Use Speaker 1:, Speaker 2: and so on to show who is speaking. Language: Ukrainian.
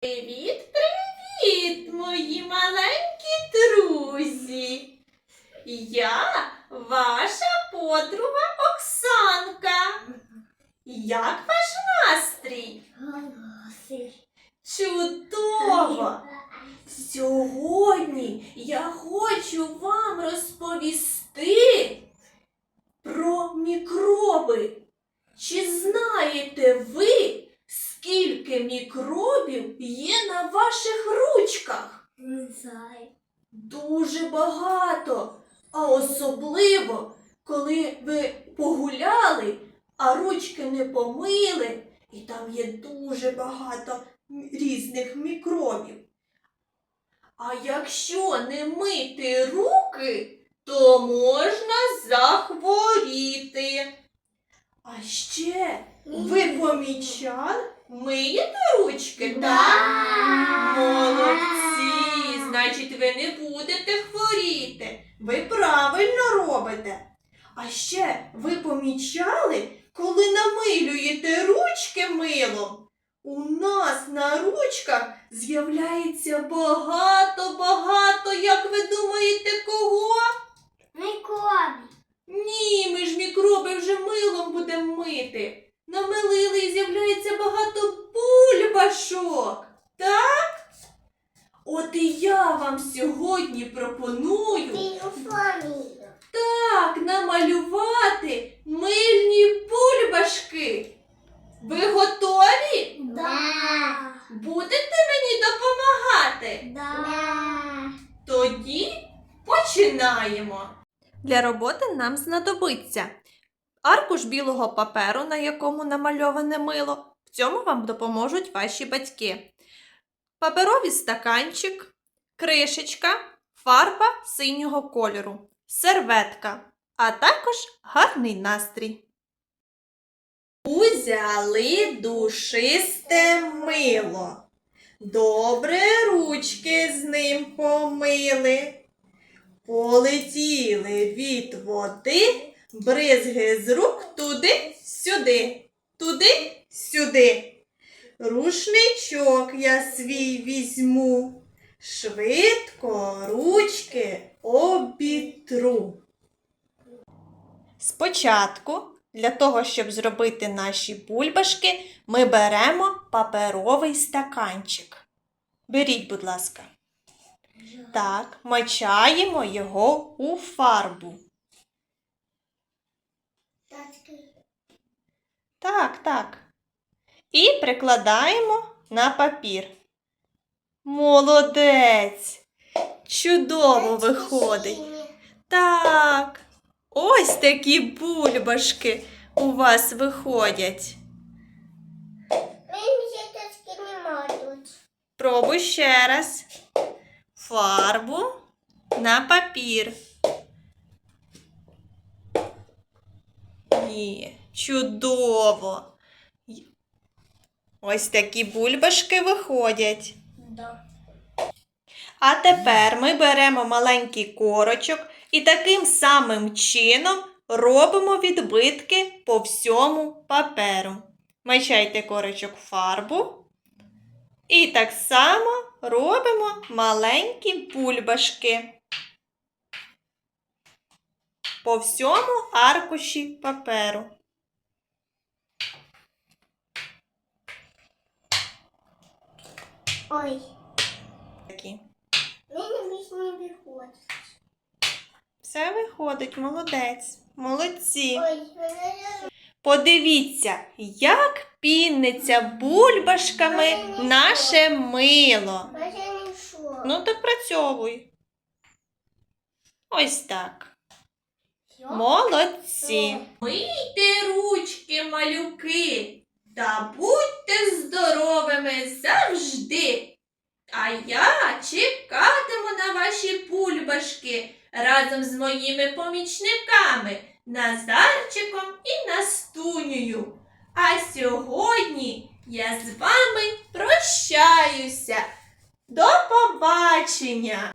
Speaker 1: Привіт, привіт, мої маленькі друзі. Я ваша подруга Оксанка. Як ваш настрій? Чудово! Сьогодні я хочу вам розповісти про мікроби. Чи знаєте ви, скільки мікробів є на ваших ручках? Дуже багато. А особливо, коли ви погуляли, а ручки не помили, і там є дуже багато різних мікробів. А якщо не мити руки, то можна захворіти. А ще ви помічали, миєте ручки? так? Молодці! Значить, ви не будете хворіти. Ви правильно робите. А ще ви помічали, коли намилюєте ручки милом, у нас на ручках з'являється багато-багато, як ви думаєте, кого? Ні, ми ж мікроби вже милом будемо мити. Намилили і з'являється багато бульбашок. Так? От і я вам сьогодні пропоную так намалювати мильні бульбашки. Ви готові? Да. Будете мені допомагати? Да. Тоді починаємо. Для роботи нам знадобиться аркуш білого паперу, на якому намальоване мило. В цьому вам допоможуть ваші батьки. Паперовий стаканчик, кришечка, фарба синього кольору, серветка, а також гарний настрій. Узяли душисте мило. Добре ручки з ним помили. Полетіли від води, бризги з рук туди, сюди, туди, сюди. Рушничок я свій візьму, швидко ручки обітру. Спочатку, для того, щоб зробити наші бульбашки, ми беремо паперовий стаканчик. Беріть, будь ласка. Так, мочаємо його у фарбу. Так, так. І прикладаємо на папір. Молодець! Чудово виходить. Так. Ось такі бульбашки у вас виходять. Пробуй ще раз. Фарбу на папір. Є, чудово. Ось такі бульбашки виходять. А тепер ми беремо маленький корочок і таким самим чином робимо відбитки по всьому паперу. Мачайте корочок в фарбу. І так само робимо маленькі бульбашки по всьому аркуші паперу.
Speaker 2: Ой,
Speaker 1: Такі.
Speaker 2: мені більше не виходить.
Speaker 1: Все виходить, молодець. Молодці.
Speaker 2: Ой, мене
Speaker 1: Подивіться, як піниться бульбашками наше мило.
Speaker 2: мене не йшло.
Speaker 1: Ну, так працьовуй. Ось так. Молодці. Мийте ручки, малюки, та будьте А я чекатиму на ваші пульбашки разом з моїми помічниками Назарчиком і Настунею. А сьогодні я з вами прощаюся. До побачення!